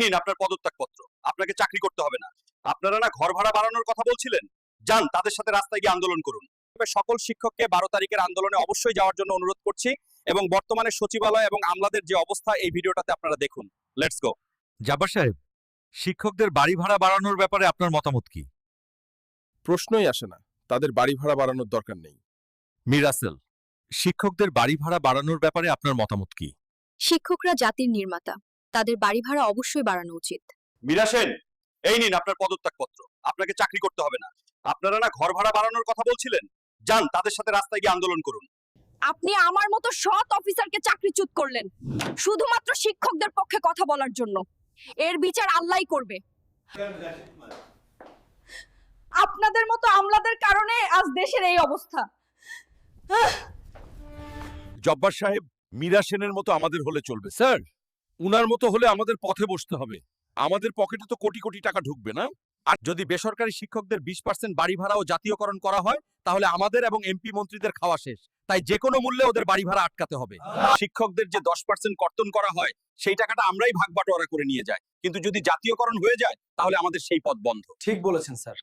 নিন আপনার পদত্যাগপত্র। আপনাকে চাকরি করতে হবে না। আপনারা না ঘর ভাড়া বাড়ানোর কথা বলছিলেন? যান তাদের সাথে রাস্তায় গিয়ে আন্দোলন করুন। সকল শিক্ষককে বারো তারিখের আন্দোলনে অবশ্যই যাওয়ার জন্য অনুরোধ করছি এবং বর্তমানে সচিবালয় এবং আমলাদের যে অবস্থা এই ভিডিওটাতে আপনারা দেখুন। লেটস গো জাব্বার সাহেব শিক্ষকদের বাড়ি ভাড়া বাড়ানোর ব্যাপারে আপনার মতামত কি? প্রশ্নই আসে না। তাদের বাড়ি ভাড়া বাড়ানোর দরকার নেই। মিরাসেল শিক্ষকদের বাড়ি ভাড়া বাড়ানোর ব্যাপারে আপনার মতামত কি? শিক্ষকরা জাতির নির্মাতা। তাদের বাড়ি ভাড়া অবশ্যই বাড়ানো উচিত। মীরা সেন এই নিন আপনার পদত্যাগপত্র। আপনাকে চাকরি করতে হবে না। আপনারা না ঘর ভাড়া বাড়ানোর কথা বলছিলেন? যান তাদের সাথে রাস্তায় গিয়ে আন্দোলন করুন। আপনি আমার মতো সৎ অফিসারকে চাকরিচ্যুত করলেন শুধুমাত্র শিক্ষকদের পক্ষে কথা বলার জন্য। এর বিচার আল্লাহই করবে। আপনাদের মতো আমলাদের কারণে আজ দেশের এই অবস্থা। জব্বার সাহেব মীরা সেনের মতো আমাদের হলে চলবে স্যার। উনার মতো হলে আমাদের পথে বসতে হবে। আমাদের পকেটে তো কোটি কোটি টাকা ঢুকবে না? আর যদি বেসরকারি শিক্ষকদের বিশ পার্সেন্ট বাড়ি ভাড়া ও জাতীয়করণ করা হয়, তাহলে আমাদের এবং এমপি মন্ত্রীদের খাওয়া শেষ। তাই যে কোনো মূল্যে ওদের বাড়ি ভাড়া আটকাতে হবে। শিক্ষকদের যে দশ পার্সেন্ট কর্তন করা হয়, সেই টাকাটা আমরাই ভাগ বাটোয়ারা করে নিয়ে যাই। কিন্তু যদি জাতীয়করণ হয়ে যায়, তাহলে আমাদের সেই পথ বন্ধ। ঠিক বলেছেন, স্যার।